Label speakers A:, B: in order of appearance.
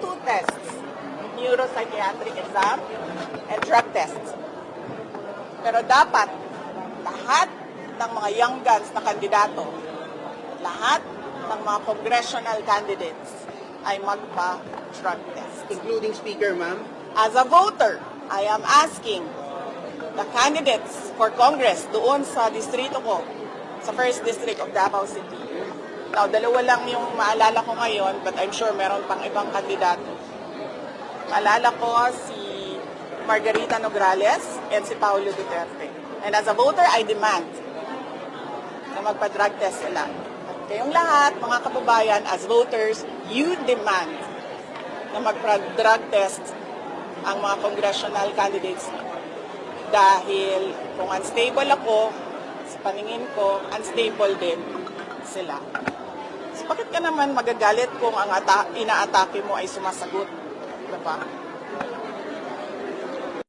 A: two tests, neuropsychiatric exam and drug tests. Pero dapat lahat ng mga young guns na kandidato, lahat ng mga congressional candidates ay magpa-drug test.
B: Including speaker, ma'am?
A: As a voter, I am asking the candidates for Congress doon sa distrito ko, sa first district of Davao City. Now, dalawa lang yung maalala ko ngayon, but I'm sure meron pang ibang kandidato. Maalala ko si Margarita Nograles and si Paulo Duterte. And as a voter, I demand na magpa-drug test sila. At kayong lahat, mga kababayan, as voters, you demand na magpa-drug test ang mga congressional candidates dahil kung unstable ako, sa paningin ko, unstable din sila. So, bakit ka naman magagalit kung ang ata- inaatake mo ay sumasagot? Diba?